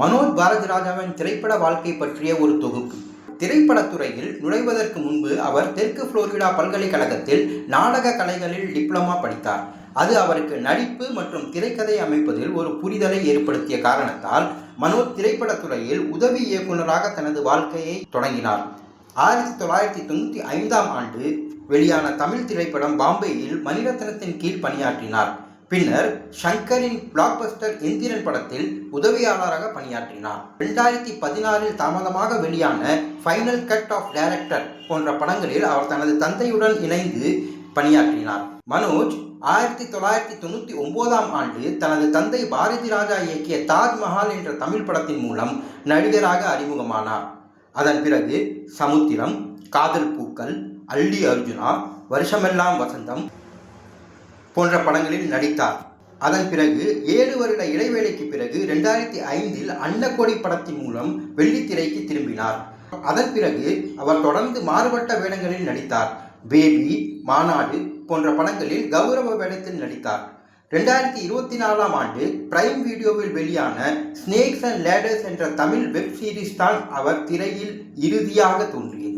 மனோஜ் பாரதிராஜாவின் திரைப்பட வாழ்க்கை பற்றிய ஒரு தொகுப்பு. திரைப்படத்துறையில் நுழைவதற்கு முன்பு அவர் தெற்கு புளோரிடா பல்கலைக்கழகத்தில் நாடக கலைகளில் டிப்ளமா படித்தார். அது அவருக்கு நடிப்பு மற்றும் திரைக்கதை அமைப்பதில் ஒரு புரிதலை ஏற்படுத்திய காரணத்தால் மனோஜ் திரைப்படத்துறையில் உதவி இயக்குனராக தனது வாழ்க்கையை தொடங்கினார். ஆயிரத்தி தொள்ளாயிரத்தி தொண்ணூற்றி ஐந்தாம் ஆண்டு வெளியான தமிழ் திரைப்படம் பாம்பேயில் மணிரத்னத்தின் கீழ் பணியாற்றினார். பின்னர் ஷங்கரின் பிளாக்பஸ்டர் எந்திரன் படத்தில் உதவியாளராக பணியாற்றினார். ரெண்டாயிரத்தி பதினாறில் தாமதமாக வெளியான ஃபைனல் கட் ஆஃப் டைரக்டர் போன்ற படங்களில் அவர் தனது தந்தையுடன் இணைந்து பணியாற்றினார். மனோஜ் ஆயிரத்தி தொள்ளாயிரத்தி தொண்ணூற்றி ஒன்பதாம் ஆண்டு தனது தந்தை பாரதி ராஜா இயக்கிய தாஜ்மஹால் என்ற தமிழ் படத்தின் மூலம் நடிகராக அறிமுகமானார். அதன் பிறகு சமுத்திரம் காதல் பூக்கள் அள்ளி அர்ஜுனா வருஷமெல்லாம் வசந்தம் போன்ற படங்களில் நடித்தார். அதன் பிறகு ஏழு வருட இடைவேளைக்கு பிறகு ரெண்டாயிரத்தி ஐந்தில் அன்னக்கொடி படத்தின் மூலம் வெள்ளித்திரைக்கு திரும்பினார். அதன் பிறகு அவர் தொடர்ந்து மாறுபட்ட வேடங்களில் நடித்தார். பேபி மாநாடு போன்ற படங்களில் கௌரவ வேடத்தில் நடித்தார். ரெண்டாயிரத்தி இருபத்தி நாலாம் ஆண்டு பிரைம் வீடியோவில் வெளியான ஸ்னேக்ஸ் அண்ட் லேடர்ஸ் என்ற தமிழ் வெப் சீரிஸ் தான் அவர் திரையில் இறுதியாக தோன்றியது.